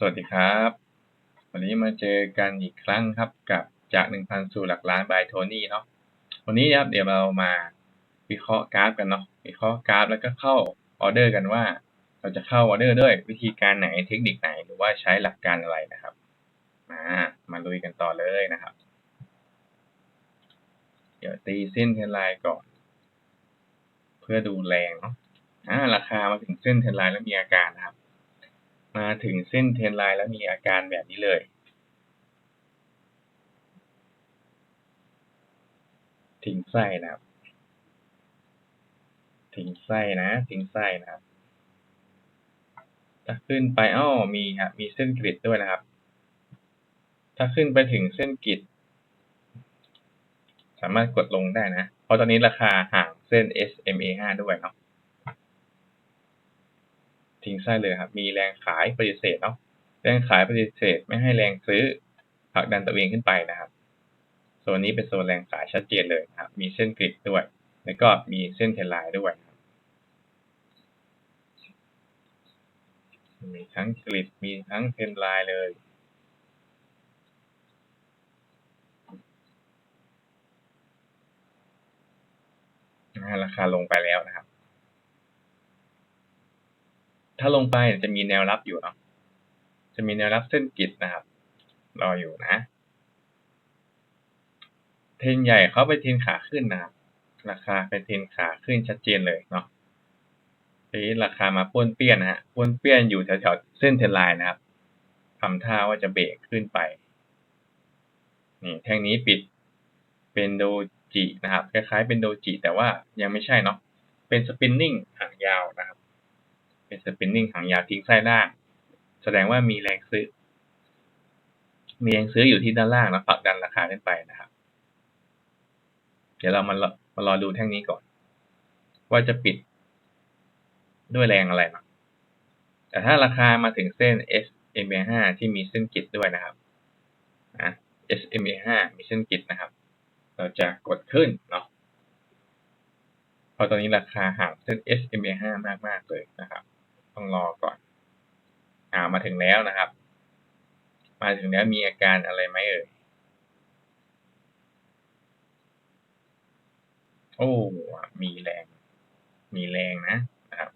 สวัสดีครับ วันนี้มาเจอกันอีกครั้งครับกับจาก 1,000 สู่หลักล้านบายโทนี่เนาะวันนี้ครับเดี๋ยวเรามาวิเคราะห์กราฟกันเนาะวิเคราะห์กราฟแล้วก็เข้าออเดอร์กันว่า เราจะเข้าออเดอร์ด้วยวิธีการไหนเทคนิคไหนหรือว่าใช้หลักการอะไรนะครับมามาลุยกันต่อเลยนะครับ เดี๋ยวตีเส้นเทนไลน์ก่อน เพื่อดูแรงเนาะอ่าราคามาถึงเส้นเทนไลน์แล้วมีอาการนะครับ มาถึงเส้นเทรนไลน์แล้วมีอาการแบบนี้เลย ทิ้งไส้นะครับ ทิ้งไส้นะ ทิ้งไส้นะครับถ้าขึ้นไปอ้อมีครับมีเส้นกริดด้วยนะครับ ถ้าขึ้นไปถึงเส้นกริดสามารถกดลงได้นะ เพราะตอนนี้ราคาห่างเส้น SMA 5 ด้วยเนาะ ทิ้งไส้เลยครับ มีแรงขายปฏิเสธเนาะแรงขายปฏิเสธไม่ให้แรงซื้อผลักดันตัวเองขึ้นไปนะครับโซนนี้เป็นโซนแรงขายชัดเจนเลยครับมีเส้นกริดด้วย แล้วก็มีเส้นเทนไลน์ด้วยมีทั้งกริดมีทั้งเทนไลน์เลยราคาลงไปแล้วนะครับ ถ้าลงไปจะมีแนวรับอยู่เนาะจะมีแนวรับเส้นกิดนะครับ รออยู่นะ เทนใหญ่เขาไปเทนขาขึ้นนะครับ ราคาไปเทนขาขึ้นชัดเจนเลยเนาะทีนี้ราคามาป้วนเปี้ยนนะฮะป้วนเปี้ยนอยู่แถวๆเส้นเทนไลน์นะครับทำท่าว่าจะเบรกขึ้นไป นี่แท่งนี้ปิดเป็นโดจินะครับ คล้ายๆเป็นโดจิแต่ว่ายังไม่ใช่เนาะ เป็นสปินนิ่งหางยาวนะครับ เป็นสปินนิ่งหางยาวทิ้งไส้ล่าง แสดงว่ามีแรงซื้อ มีแรงซื้ออยู่ที่ด้านล่างแล้วผลักดันราคาขึ้นไปนะครับ เดี๋ยวเรามามารอดูแท่งนี้ก่อน ว่าจะปิดด้วยแรงอะไรนะแต่ถ้าราคามาถึงเส้น SMA 5ที่มีเส้นกิดด้วยนะครับนะ SMA 5มีเส้นกิดนะครับ เราจะกดขึ้นเนาะเพราะตอนนี้ราคาห่างเส้น SMA 5มากมากเลยนะครับ ต้องรอก่อน อ่ามาถึงแล้วนะครับ มาถึงแล้วมีอาการอะไรไหมเอ่ยโอ้มีแรง มีแรงนะนะครับ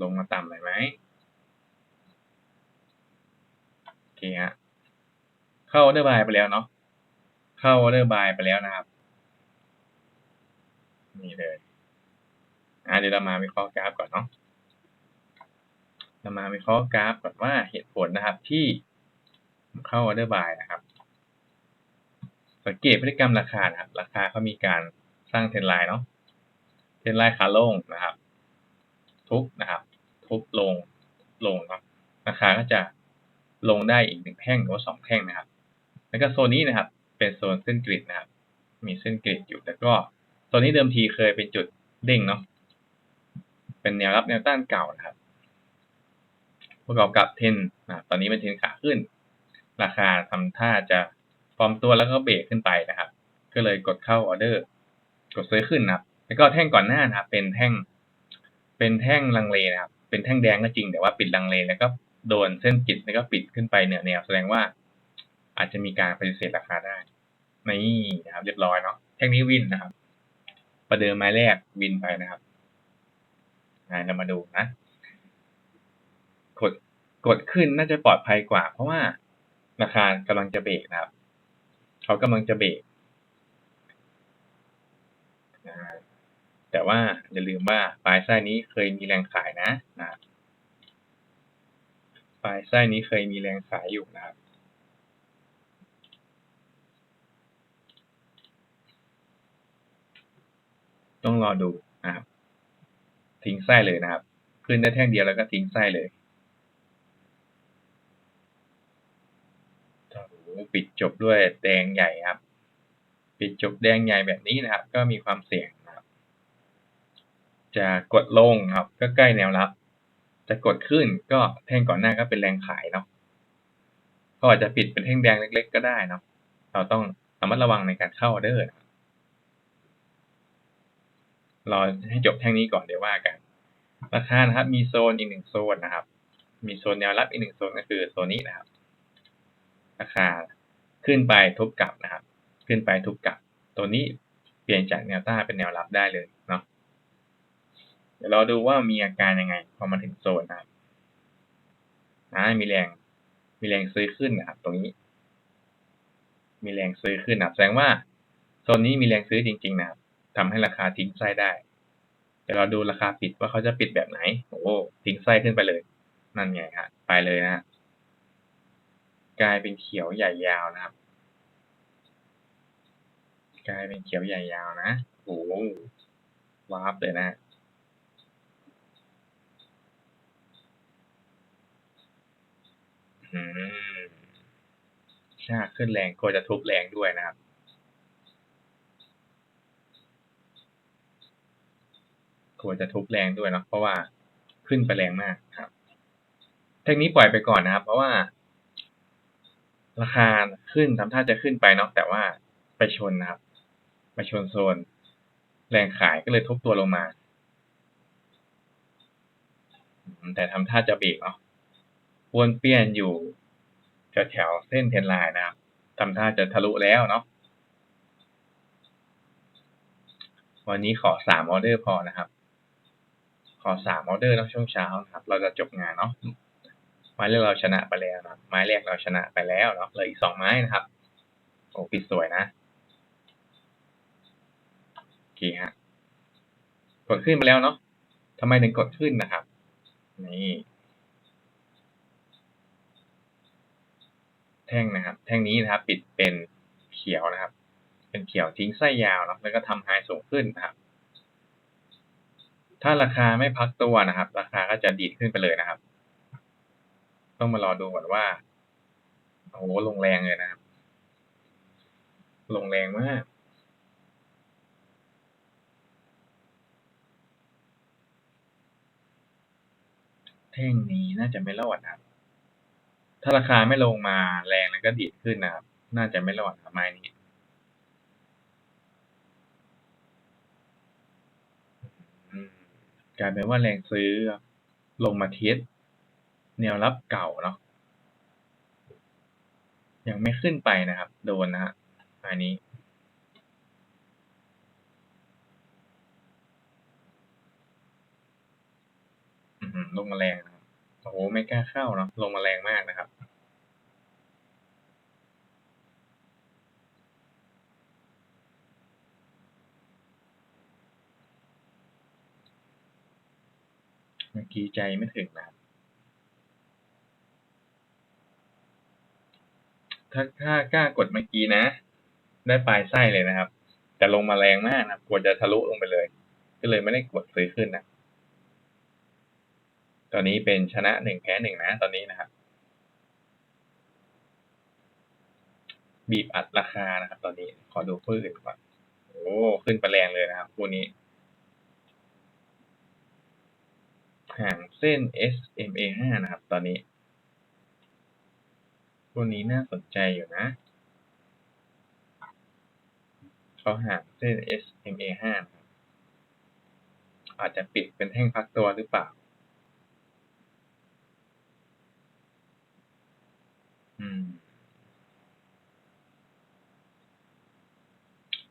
ลงมาต่ำหน่อยไหมโอเคฮะเข้าออเดอร์บายไปแล้วเนาะเข้าออเดอร์บายไปแล้วนะครับ นี่เลยอ่าเดี๋ยวเรามาวิเคราะห์กราฟก่อนเนาะเรามาวิเคราะห์กราฟก่อนว่าเหตุผลนะครับที่เข้าออเดอร์บายนะครับ สังเกตพฤติกรรมราคานะครับ ราคาเขามีการสร้างเทรนไลน์เนาะเทรนไลน์ขาลงนะครับ ทุบนะครับ ทุบลงลงเนาะราคาก็จะลงได้อีกหนึ่งแท่งหรือว่าสองแท่งนะครับ แล้วก็โซนนี้นะครับ เป็นโซนเส้นกริดนะครับ มีเส้นกริดอยู่แล้วก็ โซนนี้เดิมทีเคยเป็นจุดเด้งเนาะเป็นแนวรับแนวต้านเก่านะครับ ประกอบกับเทนนะตอนนี้เป็นเทนขาขึ้น ราคาทำท่าจะฟอร์มตัวแล้วก็เบรกขึ้นไปนะครับ ก็เลยกดเข้าออเดอร์ กดซื้อขึ้นนะครับแล้วก็แท่งก่อนหน้านะครับ เป็นแท่ง เป็นแท่งลังเลนะครับ เป็นแท่งแดงก็จริงแต่ว่าปิดลังเลแล้วก็โดนเส้นกิดแล้วก็ปิดขึ้นไปเหนือแนวแสดงว่าอาจจะมีการปฏิเสธราคาได้นี่นะครับเรียบร้อยเนาะแท่งนี้วินนะครับ ประเดิมไม้แรกวินไปนะครับเรามาดูนะกดกดขึ้นน่าจะปลอดภัยกว่า เพราะว่าราคากำลังจะเบรกนะครับ เขากำลังจะเบรกแต่ว่าอย่าลืมว่าปลายไส้นี้เคยมีแรงขายนะนะปลายไส้นี้เคยมีแรงขายอยู่นะครับ ต้องรอดูนะครับ ทิ้งไส้เลยนะครับ ขึ้นได้แท่งเดียวแล้วก็ทิ้งไส้เลยปิดจบด้วยแดงใหญ่ครับ ปิดจบแดงใหญ่แบบนี้นะครับ ก็มีความเสี่ยงนะครับ จะกดลงครับ ก็ใกล้แนวรับ จะกดขึ้นก็แท่งก่อนหน้าก็เป็นแรงขายเนาะก็อาจจะปิดเป็นแท่งแดงเล็ก ๆ ก็ได้เนาะเราต้องระมัดระวังในการเข้าออเดอ ร์รอให้จบแท่งนี้ก่อนเดี๋ยวว่ากัน ราคานะครับ มีโซนอีกหนึ่งโซนนะครับ มีโซนแนวรับอีกหนึ่งโซนก็คือโซนนี้นะครับ ราคาขึ้นไปทุบกลับนะครับ ขึ้นไปทุบกลับ ตัวนี้เปลี่ยนจากแนวต้านเป็นแนวรับได้เลยเนาะเดี๋ยวเราดูว่ามีอาการยังไง พอมาถึงโซนนะครับอ่ามีแรง มีแรงซื้อขึ้นนะครับ ตรงนี้ มีแรงซื้อขึ้นนะแสดงว่าโซนนี้มีแรงซื้อจริง ๆ นะครับ ทำให้ราคาทิ้งไส้ได้ เดี๋ยวเราดูราคาปิดว่าเขาจะปิดแบบไหน โอ้โหทิ้งไส้ขึ้นไปเลย นั่นไงฮะ ไปเลยนะ กลายเป็นเขียวใหญ่ยาวนะครับ กลายเป็นเขียวใหญ่ยาวนะ โอ้โหวาร์ปเลยนะอืมชาขึ้นแรงก็จะทุบแรงด้วยนะครับ ควรจะทุบแรงด้วยเนาะเพราะว่าขึ้นไปแรงมากครับ เทคนี้ปล่อยไปก่อนนะครับ เพราะว่า ราคาขึ้นทำท่าจะขึ้นไปเนาะแต่ว่าไปชนนะครับ ไปชนโซน แรงขายก็เลยทุบตัวลงมา แต่ทำท่าจะเบรกเนาะวนเปลี่ยนอยู่แถวแถวเส้นเทนไลน์นะครับทำท่าจะทะลุแล้วเนาะวันนี้ขอสามออเดอร์พอนะครับ ขอสามออเดอร์นะช่วงเช้านะครับเราจะจบงานเนาะไม้แรกเราชนะไปแล้วนะไม้แรกเราชนะไปแล้วเนาะเหลืออีกสองไม้นะครับโอ้ปิดสวยนะโอเคฮะกดขึ้นไปแล้วเนาะทำไมถึงกดขึ้นนะครับนี่แท่งนะครับ แท่งนี้นะครับ ปิดเป็นเขียวนะครับ เป็นเขียวทิ้งไส้ยาวนะแล้วก็ทำไฮสูงขึ้นนะครับ ถ้าราคาไม่พักตัวนะครับ ราคาก็จะดีดขึ้นไปเลยนะครับ ต้องมารอดูก่อนว่าโอ้โหลงแรงเลยนะครับ ลงแรงมากแท่งนี้น่าจะไม่รอดนะครับ ถ้าราคาไม่ลงมาแรงแล้วก็ดีดขึ้นนะครับ น่าจะไม่รอดครับไม้นี้ ลายเป็นว่าแรงซื้อลงมาเทสแนวรับเก่าเนาะยังไม่ขึ้นไปนะครับ โดนนะฮะอันนี้ ลงมาแรงนะครับโอ้โหไม่กล้าเข้าเนาะลงมาแรงมากนะครับ เมื่อกี้ใจไม่ถึงนะครับถ้าถ้ากล้ากดเมื่อกี้นะ ได้ปลายไส้เลยนะครับ แต่ลงมาแรงมากนะกลัวจะทะลุลงไปเลย ก็เลยไม่ได้กดซื้อขึ้นนะ ตอนนี้เป็นชนะหนึ่งแพ้หนึ่งนะ ตอนนี้นะครับ บีบอัดราคานะครับ ตอนนี้ขอดูคู่อื่นก่อนโอ้ขึ้นไปแรงเลยนะครับคู่นี้ ห่างเส้น SMA 5นะครับ ตอนนี้ ตัวนี้น่าสนใจอยู่นะ เขาห่างเส้น SMA 5นะครับอาจจะปิดเป็นแท่งพักตัวหรือเปล่า อืม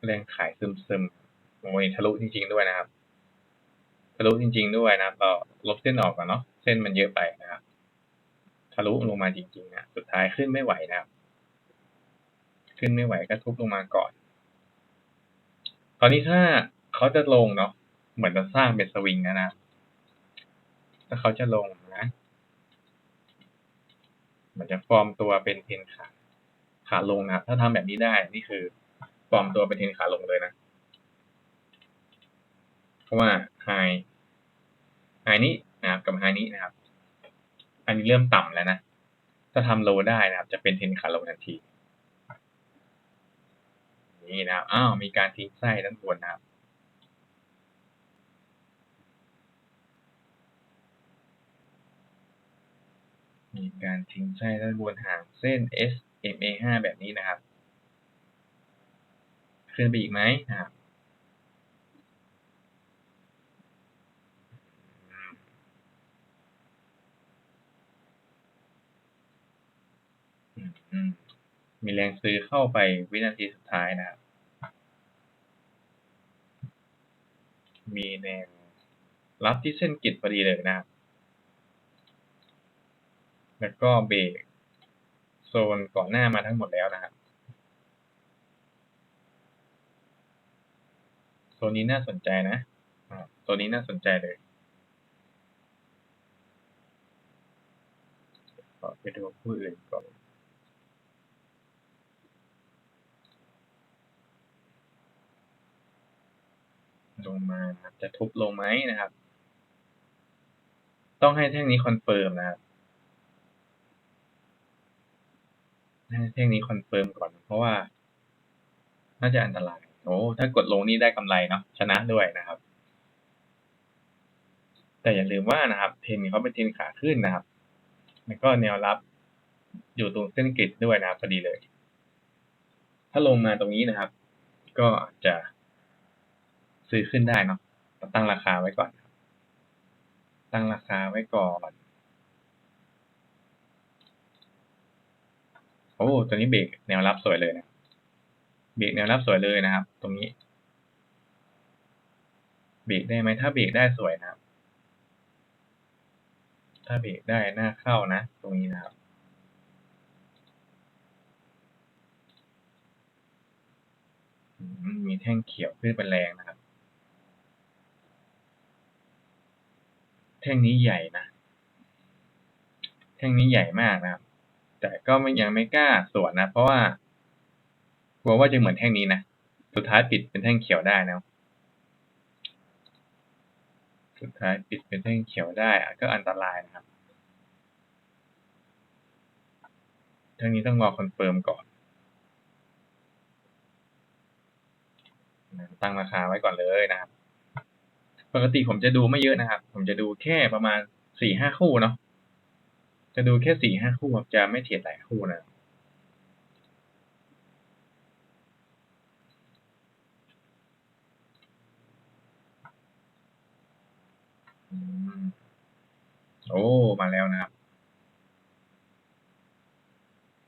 แรงขายซึมๆโอ้ยทะลุจริงๆด้วยนะครับะลุจริง ๆ ด้วยนะครับ เราลบเส้นออกก่อนเนาะ เส้นมันเยอะไปนะครับ ทะลุลงมาจริงๆนะ สุดท้ายขึ้นไม่ไหวนะครับ ขึ้นไม่ไหวก็ทุบลงมาก่อน ตอนนี้ถ้าเขาจะลงเนาะ เหมือนจะสร้างเป็นสวิงนะนะ ถ้าเขาจะลงนะมันจะฟอร์มตัวเป็นเทนขาขาลงนะ ถ้าทำแบบนี้ได้ นี่คือฟอร์มตัวเป็นเทนขาลงเลยนะ เพราะว่าไฮ ไฮนี้นะครับกับไฮนี้นะครับ อันนี้เริ่มต่ำแล้วนะ ถ้าทำโลได้นะครับ จะเป็นเทนขาลงทันทีนี่นะครับอ้าวมีการทิ้งไส้ด้านบนนะครับมีการทิ้งไส้ด้านบนห่างเส้น SMA 5แบบนี้นะครับ ขึ้นไปอีกไหมนะครับ มีแรงซื้อเข้าไปวินาทีสุดท้ายนะครับ มีแนวรับที่เส้นกิจพอดีเลยนะครับ แล้วก็เบรกโซนก่อนหน้ามาทั้งหมดแล้วนะครับโซนนี้น่าสนใจนะอ่าโซนนี้น่าสนใจเลยขอไปดูผู้อื่นก่อน ลงมาครับจะทุบลงไหมนะครับ ต้องให้แท่งนี้คอนเฟิร์มนะครับให้แท่งนี้คอนเฟิร์มก่อน เพราะว่า น่าจะอันตรายโอ้ถ้ากดลงนี่ได้กำไรเนาะชนะด้วยนะครับ แต่อย่าลืมว่านะครับ เทรนเขาเป็นเทนขาขึ้นนะครับ แล้วก็แนวรับอยู่ตรงเส้นกริดด้วยนะครับพอดีเลย ถ้าลงมาตรงนี้นะครับ ก็อาจจะ ซื้อขึ้นได้เนาะตั้งราคาไว้ก่อน ตั้งราคาไว้ก่อน โอ้ตัวนี้เบรกแนวรับสวยเลยนะเบรกแนวรับสวยเลยนะครับ ตรงนี้ เบรกได้ไหมถ้าเบรกได้สวยนะครับ ถ้าเบรกได้หน้าเข้านะ ตรงนี้นะครับมมีแท่งเขียวขึ้นเป็นแรงนะครับ แท่งนี้ใหญ่นะ แท่งนี้ใหญ่มากนะครับ แต่ก็ยังไม่กล้าสวนนะ เพราะว่ากลัวว่าจะเหมือนแท่งนี้นะ สุดท้ายปิดเป็นแท่งเขียวได้นะ สุดท้ายปิดเป็นแท่งเขียวได้ก็อันตรายนะครับแท่งนี้ต้องรอคอนเฟิร์มก่อน ตั้งราคาไว้ก่อนเลยนะครับ ปกติผมจะดูไม่เยอะนะครับ ผมจะดูแค่ประมาณสี่ห้าคู่เนาะจะดูแค่สี่ห้าคู่จะไม่เทรดหลายคู่นะโอ้ มาแล้วนะครับ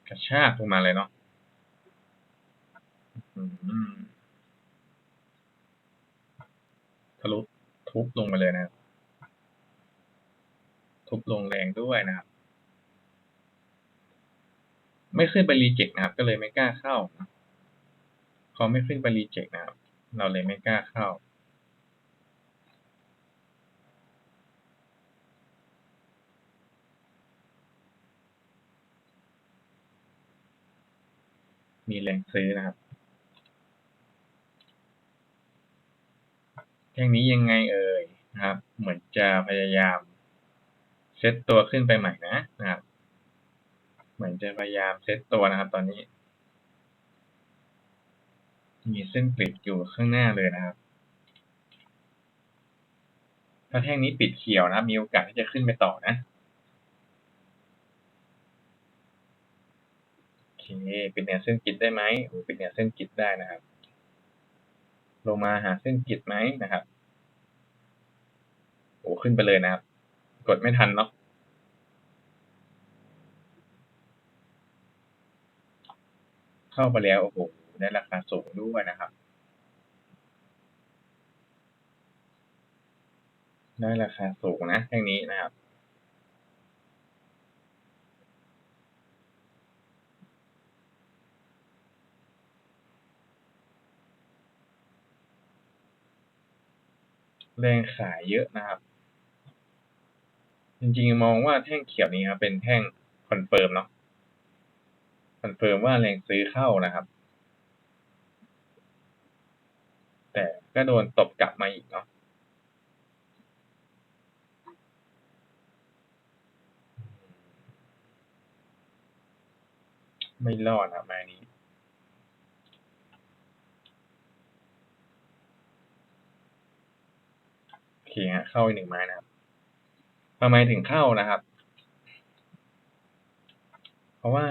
กระชากลงมาเลยเนาะอืมทะลุ ทุบลงไปเลยนะครับ ทุบลงแรงด้วยนะครับ ไม่ขึ้นไปรีเจ็คนะครับ ก็เลยไม่กล้าเข้านะพอไม่ขึ้นไปรีเจ็คนะครับ เราเลยไม่กล้าเข้ามีแรงซื้อนะครับ แท่งนี้ยังไงเอ่ยนะครับ เหมือนจะพยายามเซตตัวขึ้นไปใหม่นะนะครับ เหมือนจะพยายามเซตตัวนะครับ ตอนนี้ มีเส้นกริดอยู่ข้างหน้าเลยนะครับ ถ้าแท่งนี้ปิดเขียวนะมีโอกาสที่จะขึ้นไปต่อนะโอเคป็นแนวเส้นกริดได้ไหมโอ้ป็นแนวเส้นกริดได้นะครับ ลงมาหาเส้นกริดไหมนะครับโอ้ขึ้นไปเลยนะครับ กดไม่ทันเนาะเข้าไปแล้วโอ้โหได้ราคาสูงด้วยนะครับ ได้ราคาสูงนะแท่งนี้นะครับ แรงขายเยอะนะครับ จริงๆมองว่าแท่งเขียวนี้ครับเป็นแท่งคอนเฟิร์มเนาะคอนเฟิร์มว่าแรงซื้อเข้านะครับ แต่ก็โดนตบกลับมาอีกเนาะไม่รอดนะแมานี้ โอ เคฮะเข้าอีกหนึ่งไม้นะครับทำไมถึงเข้านะครับ เพราะว่า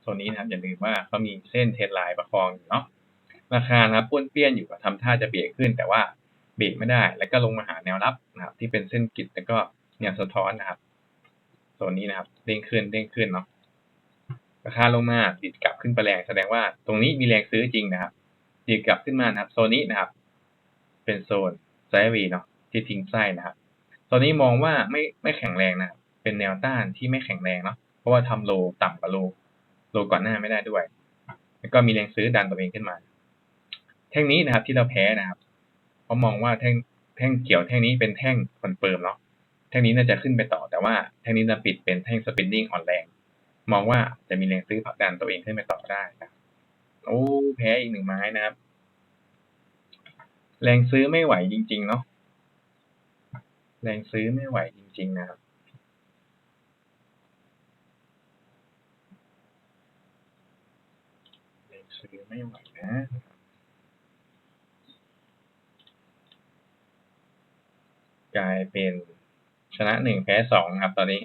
โซนนี้นะครับอย่าลืมว่าเขามีเส้นเทรนไลน์ประคองอยู่เนาะราคานะครับป้วนเปี้ยนอยู่กับทำท่าจะเบรกขึ้น แต่ว่าเบรกไม่ได้ แล้วก็ลงมาหาแนวรับนะครับ ที่เป็นเส้นกิดแล้วก็แนวสะท้อนนะครับโซนนี้นะครับเด้งขึ้นเด้งขึ้นเนาะราคาลงมาดิดกลับขึ้นไปแรงแสดงว่าตรงนี้มีแรงซื้อจริงนะครับดิดกลับขึ้นมานะครับ โซนนี้นะครับ เป็นโซนไซด์วย์เนาะ ที่ทิ้งไส้นะครับโซนนี้มองว่าไม่ไม่แข็งแรงนะครับเป็นแนวต้านที่ไม่แข็งแรงเนาะเพราะว่าทำโลต่ำกว่าโลโลก่อนหน้าไม่ได้ด้วย แล้วก็มีแรงซื้อดันตัวเองขึ้นมา แท่งนี้นะครับที่เราแพ้นะครับเพราะมองว่าแท่งแท่งเขียวแท่งนี้เป็นแท่งคอนเฟิร์มเนาะแท่งนี้น่าจะขึ้นไปต่อแต่ว่าแท่งนี้จะปิดเป็นแท่งสปินนิ่งอ่อนแรง มองว่าจะมีแรงซื้อผลักดันตัวเองขึ้นไปต่อได้นะโอ้แพ้อีกหนึ่งไม้นะครับ แรงซื้อไม่ไหวจริง ๆ เนาะ แรงซื้อไม่ไหวจริง ๆ นะครับ แรงซื้อไม่ไหวนะกลายเป็นชนะหนึ่งแพ้สองครับตอนนี้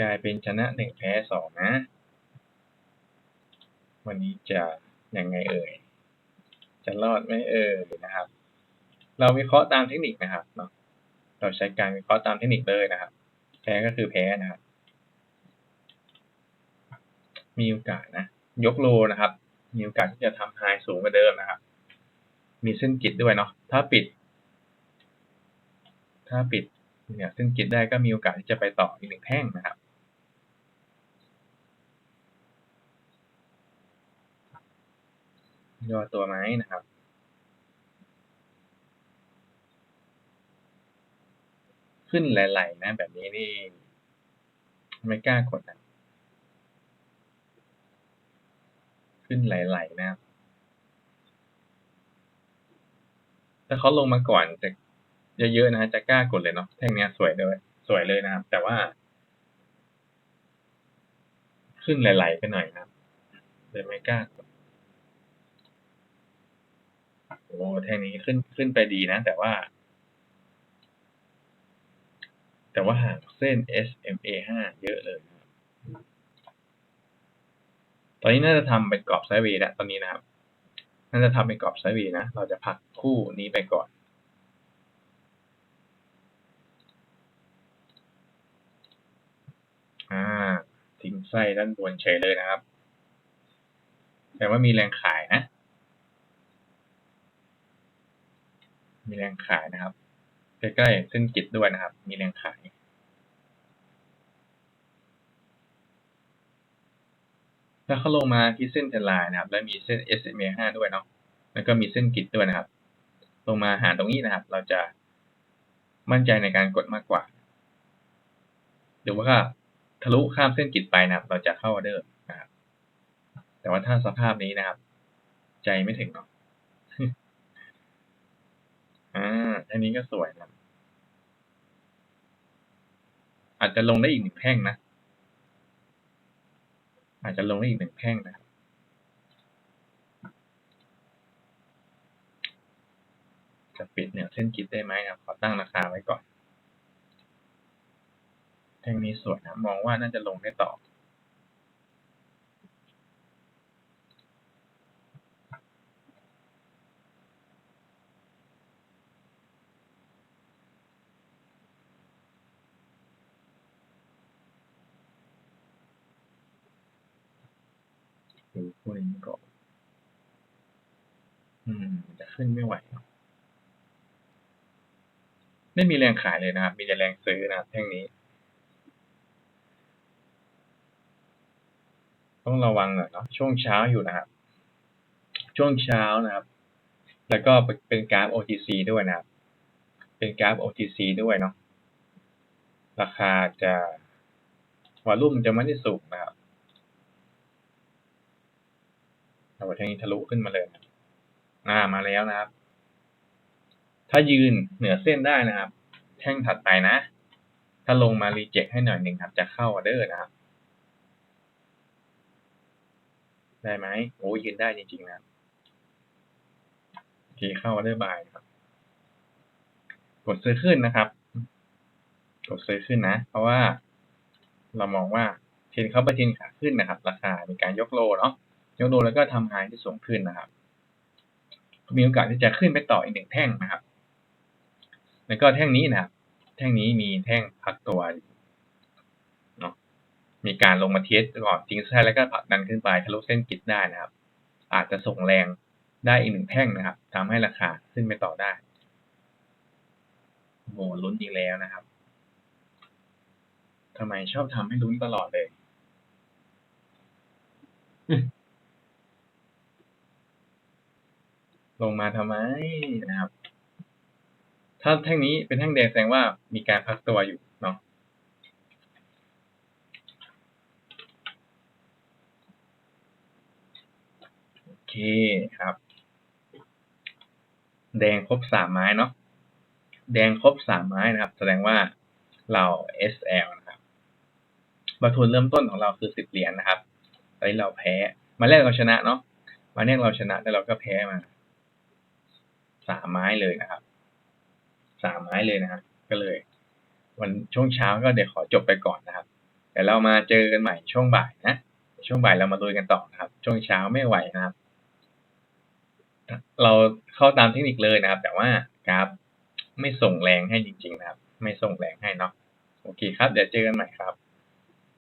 กลายเป็นชนะหนึ่งแพ้สองนะ วันนี้จะยังไงเอ่ยจะรอดไหมเอ่ยนะครับ เราวิเคราะห์ตามเทคนิคนะครับเนาะ เราใช้การวิเคราะห์ตามเทคนิคเลยนะครับ แพ้ก็คือแพ้นะครับ มีโอกาสนะ ยกโลนะครับ มีโอกาสที่จะทำไฮสูงกว่าเดิมนะครับ มีเส้นกิดด้วยเนาะ ถ้าปิด ถ้าปิดเนี่ยเส้นกิดได้ก็มีโอกาสที่จะไปต่ออีกหนึ่งแท่งนะครับย่อตัวไหมนะครับ ขึ้นไหลๆนะ แบบนี้นี่ไม่กล้ากดนะขึ้นไหลๆนะครับถ้าเขาลงมาก่อนจะเยอะๆนะจะกล้ากดเลยเนาะแท่งเนี้ยสวยเลยสวยเลยนะครับ แต่ว่า ขึ้นไหลๆไปหน่อยนะครับเลยไม่กล้ากดโอ้แท่งนี้ขึ้นขึ้นไปดีนะ แต่ว่า แต่ว่าห่างเส้น SMA 5 เยอะเลยตอนนี้น่าจะทำเป็นกรอบไซด์เวย์แล้วตอนนี้นะครับ น่าจะทำเป็นกรอบไซด์เวย์นะ เราจะพักคู่นี้ไปก่อน อ่า ทิ้งไส้ด้านบนเฉยเลยนะครับ แต่ว่ามีแรงขายนะ มีแรงขายนะครับ ใกล้ๆเส้นกิดด้วยนะครับ มีแรงขายถ้าเขาลงมาที่เส้นเทรนไลน์นะครับ แล้วมีเส้น SMA 5ด้วยเนาะ แล้วก็มีเส้นกิดด้วยนะครับ ลงมาหาตรงนี้นะครับ เราจะมั่นใจในการกดมากกว่าหรือว่าทะลุข้ามเส้นกิดไปนะครับ เราจะเข้าออเดอร์นะครับ แต่ว่าถ้าสภาพนี้นะครับ ใจไม่ถึงเนาะ อ่า อันนี้ก็สวยนะ อาจจะลงได้อีกหนึ่งแท่งนะ อาจจะลงได้อีกหนึ่งแท่งนะ จะปิดเนี่ยเส้นกิดได้ไหมครับ ขอตั้งราคาไว้ก่อน แท่งนี้สวยนะ มองว่าน่าจะลงได้ต่อ ดูคู่นี้ก่อน อืม จะขึ้นไม่ไหวเนอะไม่มีแรงขายเลยนะครับ มีแต่แรงซื้อนะครับแท่งนี้ ต้องระวังหน่อยเนาะ ช่วงเช้าอยู่นะครับ ช่วงเช้านะครับ แล้วก็เป็นกราฟ OTC ด้วยนะครับ เป็นกราฟ OTC ด้วยเนาะ ราคาจะวอลุ่มจะไม่ได้สูงนะครับ เอาแท่งนี้ทะลุขึ้นมาเลยนะอ่ามาแล้วนะครับ ถ้ายืนเหนือเส้นได้นะครับ แท่งถัดไปนะ ถ้าลงมารีเจ็คให้หน่อยหนึ่งครับ จะเข้าออเดอร์นะครับ ได้ไหมโอ้ยืนได้จริงๆนะโอเคเข้าออเดอร์บายครับ กดซื้อขึ้นนะครับ กดซื้อขึ้นนะ เพราะว่า เรามองว่าเทรนเข้าไปเทรนขาขึ้นนะครับ ราคามีการยกโลเนาะ ยกโลแล้วก็ทำไฮที่สูงขึ้นนะครับมีโอกาสที่จะขึ้นไปต่ออีกหนึ่งแท่งนะครับ แล้วก็แท่งนี้นะครับ แท่งนี้มีแท่งพักตัวเนาะมีการลงมาเทสก่อนทิ้งเส้นแล้วก็ผลักดันขึ้นไปทะลุเส้นกิดได้นะครับ อาจจะส่งแรงได้อีกหนึ่งแท่งนะครับทำให้ราคาขึ้นไปต่อได้โหลุ้นอีกแล้วนะครับทำไมชอบทำให้ลุ้นตลอดเลย ลงมาทำไมนะครับ ถ้าแท่งนี้เป็นแท่งแดงแสดงว่ามีการพักตัวอยู่เนาะโอเคครับ แดงครบสามไม้เนาะแดงครบสามไม้นะครับ แสดงว่าเรา SL นะครับบัตทุนเริ่มต้นของเราคือสิบเหรียญนะครับตอนนี้เราแพ้ มาแรกเราชนะเนาะมาแรกเราชนะแต่เราก็แพ้มา สามไม้เลยนะครับสามไม้เลยนะครับ ก็เลย วันช่วงเช้าก็เดี๋ยวขอจบไปก่อนนะครับเดี๋ยวเรามาเจอกันใหม่ช่วงบ่ายนะ ช่วงบ่ายเรามาดูกันต่อนะครับ ช่วงเช้าไม่ไหวนะครับ เราเข้าตามเทคนิคเลยนะครับ แต่ว่ากราฟไม่ส่งแรงให้จริง ๆ นะครับ ไม่ส่งแรงให้เนาะโอเคครับ เดี๋ยวเจอกันใหม่ครับ